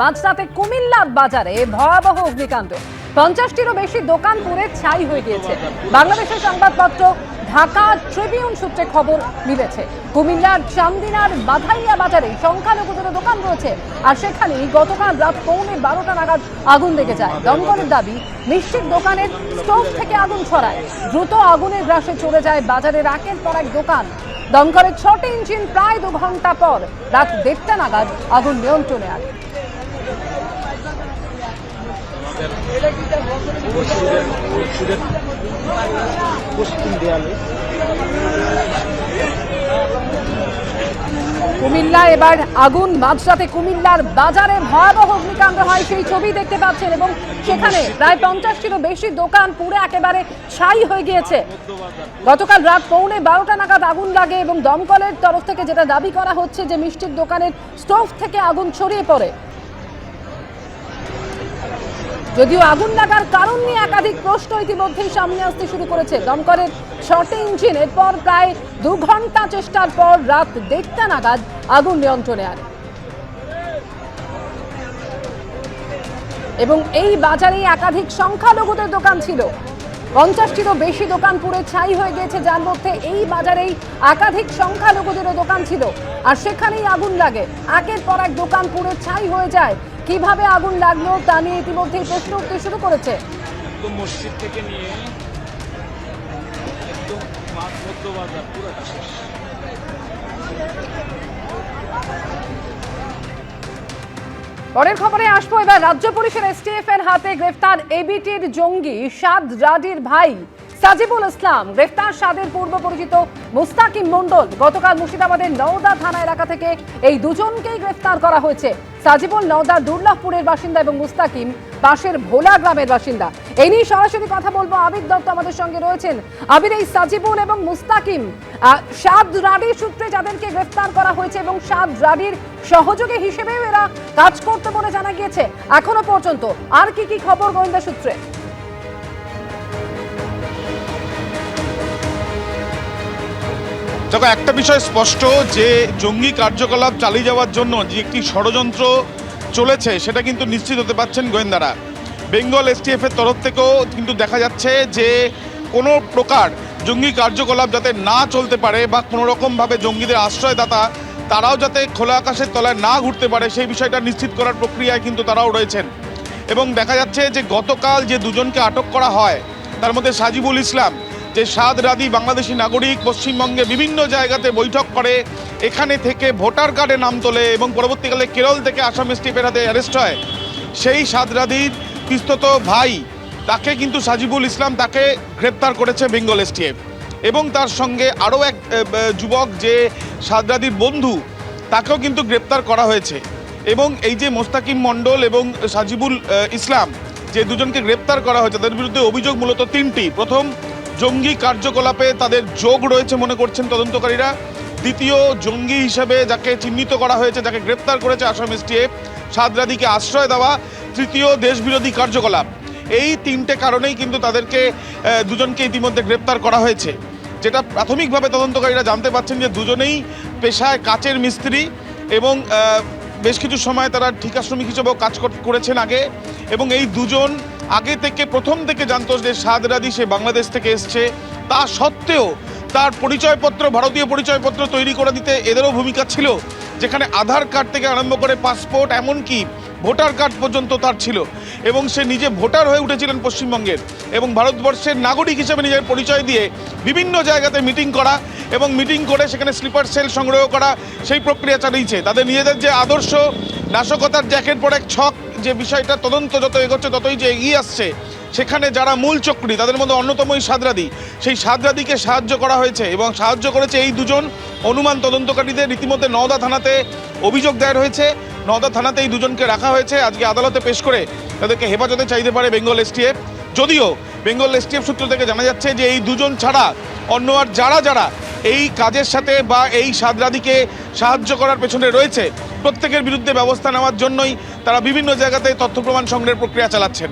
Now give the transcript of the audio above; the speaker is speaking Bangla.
মাঝরাতে কুমিল্লার বাজারে ভয়াবহ অগ্নিকাণ্ড। পঞ্চাশটিরও বেশি দোকান পুড়ে ছাই হয়ে গিয়েছে। বাংলাদেশের সংবাদপত্র, ঢাকা ট্রিবিউন সূত্রে খবর মিলেছে। কুমিল্লার চান্দিনার বাধাইয়া বাজারে সংখ্যালঘুদের দোকান রয়েছে আর সেখানেই গতকাল রাত পৌনে বারোটা নাগাদ আগুন লেগে যায়। দমকলের দাবি মিষ্টির দোকানের স্টোভ থেকে আগুন ছড়ায়। দ্রুত আগুনের গ্রাসে চলে যায় বাজারের একের পর এক দোকান। দমকলের ছটি ইঞ্জিন প্রায় দু ঘণ্টা পর রাত দেড়টা নাগাদ আগুন নিয়ন্ত্রণে আনে। কুমিল্লা এবার আগুন, মাঝরাতে কুমিল্লার বাজারে ভয়াবহ অগ্নিকাণ্ড হয়, সেই ছবি দেখতে পাচ্ছেন এবং সেখানে প্রায় পঞ্চাশটিরও বেশি দোকান পুরো একেবারে ছাই হয়ে গিয়েছে। গতকাল রাত পৌনে বারোটা নাগাদ আগুন লাগে এবং দমকলের তরফ থেকে যেটা দাবি করা হচ্ছে যে মিষ্টির দোকানের স্টোভ থেকে আগুন ছড়িয়ে পড়ে। যদিও আগুন লাগার কারণ নিয়ে একাধিক প্রশ্ন ইতিমধ্যেই সামনে আসতে শুরু করেছে। দমকলের ছটি ইঞ্জিন, এরপর প্রায় দু ঘণ্টা চেষ্টার পর রাত দেড়টা নাগাদ আগুন নিয়ন্ত্রণে আনে। এবং এই বাজারে একাধিক সংখ্যালঘুদের দোকান ছিল। পঞ্চাশটিরও বেশি দোকান পুড়ে ছাই হয়ে গিয়েছে, যার মধ্যে এই বাজারেই একাধিক সংখ্যালঘুদেরও দোকান ছিল। আর সেখানেই আগুন লাগে। একের পর এক দোকান পুড়ে ছাই হয়ে যায়। কীভাবে আগুন লাগল তা নিয়ে ইতিমধ্যেই প্রশ্ন উঠতে শুরু করেছে। মসজিদ থেকে নিয়ে একদম বাজার পুরোটা শেষ পরের খবরে আসব এবার। রাজ্য পুলিশের এসটিএফ এর হাতে গ্রেফতার এবিটির জঙ্গি সাদ রাডির ভাই। সাজিবুল ইসলাম, গ্রেফতার সাদের পূর্ব পরিচিত মুস্তাকিম মন্ডল গতকাল মুর্শিদাবাদের নওদা থানা এলাকা থেকে এই দুজনকেই গ্রেফতার করা হয়েছে। সাজিবুল নওদার দুর্লভপুরের বাসিন্দা এবং মুস্তাকিম পাশের ভোলা গ্রামের বাসিন্দা। এই নিয়ে সরাসরি কথা বলব আবির দত্ত আমাদের সঙ্গে রয়েছেন। আবির এই সাজিবুল এবং মুস্তাকিম সাদ রাডির সূত্রে যাদেরকে গ্রেফতার করা হয়েছে এবং সাদ রাডির সহযোগী হিসেবেও এরা কাজ করতে বলে জানা গিয়েছে। এখনও পর্যন্ত আর কি কি খবর গোয়েন্দা সূত্রে? দেখো, একটা বিষয় স্পষ্ট, যে জঙ্গি কার্যকলাপ চালিয়ে যাওয়ার জন্য যে একটি ষড়যন্ত্র চলেছে, সেটা কিন্তু নিশ্চিত হতে পারছেন গোয়েন্দারা। বেঙ্গল এসটিএফ এর তরফ থেকেও কিন্তু দেখা যাচ্ছে যে কোনো প্রকার জঙ্গি কার্যকলাপ যাতে না চলতে পারে বা কোনো রকমভাবে জঙ্গিদের আশ্রয়দাতা তারাও যাতে খোলা আকাশের তলায় না ঘুরতে পারে, সেই বিষয়টা নিশ্চিত করার প্রক্রিয়ায় কিন্তু তারাও রয়েছেন। এবং দেখা যাচ্ছে যে গতকাল যে দুজনকে আটক করা হয়, তার মধ্যে সাজিবুল ইসলাম যে সাদ রাদি বাংলাদেশি নাগরিক পশ্চিমবঙ্গে বিভিন্ন জায়গাতে বৈঠক করে, এখানে থেকে ভোটার কার্ডে নাম তোলে এবং পরবর্তীকালে কেরল থেকে আসাম স্টিপের হাতে অ্যারেস্ট হয়। সেই সাদ রাদির পিস্তত ভাই, তাকে কিন্তু সাজিবুল ইসলাম তাকে গ্রেপ্তার করেছে বেঙ্গল এসটিএফ। এবং তার সঙ্গে আরও এক যুবক যে সাদরাদির বন্ধু, তাকেও কিন্তু গ্রেপ্তার করা হয়েছে। এবং এই যে মোস্তাকিম মণ্ডল এবং সাজিবুল ইসলাম, যে দুজনকে গ্রেপ্তার করা হয়েছে, তাদের বিরুদ্ধে অভিযোগ মূলত তিনটি। প্রথম জঙ্গি কার্যকলাপে তাদের যোগ রয়েছে মনে করছেন তদন্তকারীরা। দ্বিতীয় জঙ্গি হিসেবে যাকে চিহ্নিত করা হয়েছে, যাকে গ্রেপ্তার করেছে আসাম এসটিএফ, সাদরাদিকে আশ্রয় দেওয়া তৃতীয় দেশবিরোধী কার্যকলাপ। এই তিনটে কারণেই কিন্তু তাদেরকে দুজনকে ইতিমধ্যে গ্রেপ্তার করা হয়েছে। যেটা প্রাথমিকভাবে তদন্তকারীরা জানতে পারছেন যে দুজনেই পেশায় কাচের মিস্ত্রি এবং বেশ কিছু সময় তারা ঠিকা শ্রমিক হিসেবেও কাজ করেছেন আগে এবং এই দুজন আগে থেকে প্রথম থেকে জানতো যে সাদ রাদি সে বাংলাদেশ থেকে এসছে। তা সত্ত্বেও তার পরিচয়পত্র, ভারতীয় পরিচয়পত্র তৈরি করে দিতে এদেরও ভূমিকা ছিল, যেখানে আধার কার্ড থেকে আরম্ভ করে পাসপোর্ট, এমনকি ভোটার কার্ড পর্যন্ত তার ছিল। এবং সে নিজে ভোটার হয়ে উঠেছিলেন পশ্চিমবঙ্গের। এবং ভারতবর্ষের নাগরিক হিসেবে নিজের পরিচয় দিয়ে বিভিন্ন জায়গাতে মিটিং করা এবং মিটিং করে সেখানে স্লিপার সেল সংগ্রহ করা, সেই প্রক্রিয়া চালিয়েছে। তাদের নিজেদের যে আদর্শ নাশকতার জ্যাকেট পরে এক ছক যে বিষয়টা তদন্ত যত এগোচ্ছে, ততই যে এগিয়ে আসছে, সেখানে যারা মূল চক্রী, তাদের মধ্যে অন্যতমই সাদরাদি সেই সাদরাদিকে সাহায্য করা হয়েছে এবং সাহায্য করেছে এই দুজন অনুমান তদন্তকারীদের। রীতিমধ্যে নওদা থানাতে অভিযোগ দায়ের হয়েছে। নওদা থানাতে এই দুজনকে রাখা হয়েছে। আজকে আদালতে পেশ করে তাদেরকে হেফাজতে চাইতে পারে বেঙ্গল এসটিএফ। যদিও বেঙ্গল এসটিএফ সূত্র থেকে জানা যাচ্ছে যে এই দুজন ছাড়া অন্য আর যারা যারা এই কাজের সাথে বা এই সাদরাদিকে সাহায্য করার পেছনে রয়েছে প্রত্যেকের বিরুদ্ধে ব্যবস্থা নেওয়ার জন্যই তারা বিভিন্ন জায়গাতে তথ্য প্রমাণ সংগ্রহের প্রক্রিয়া চালাচ্ছেন।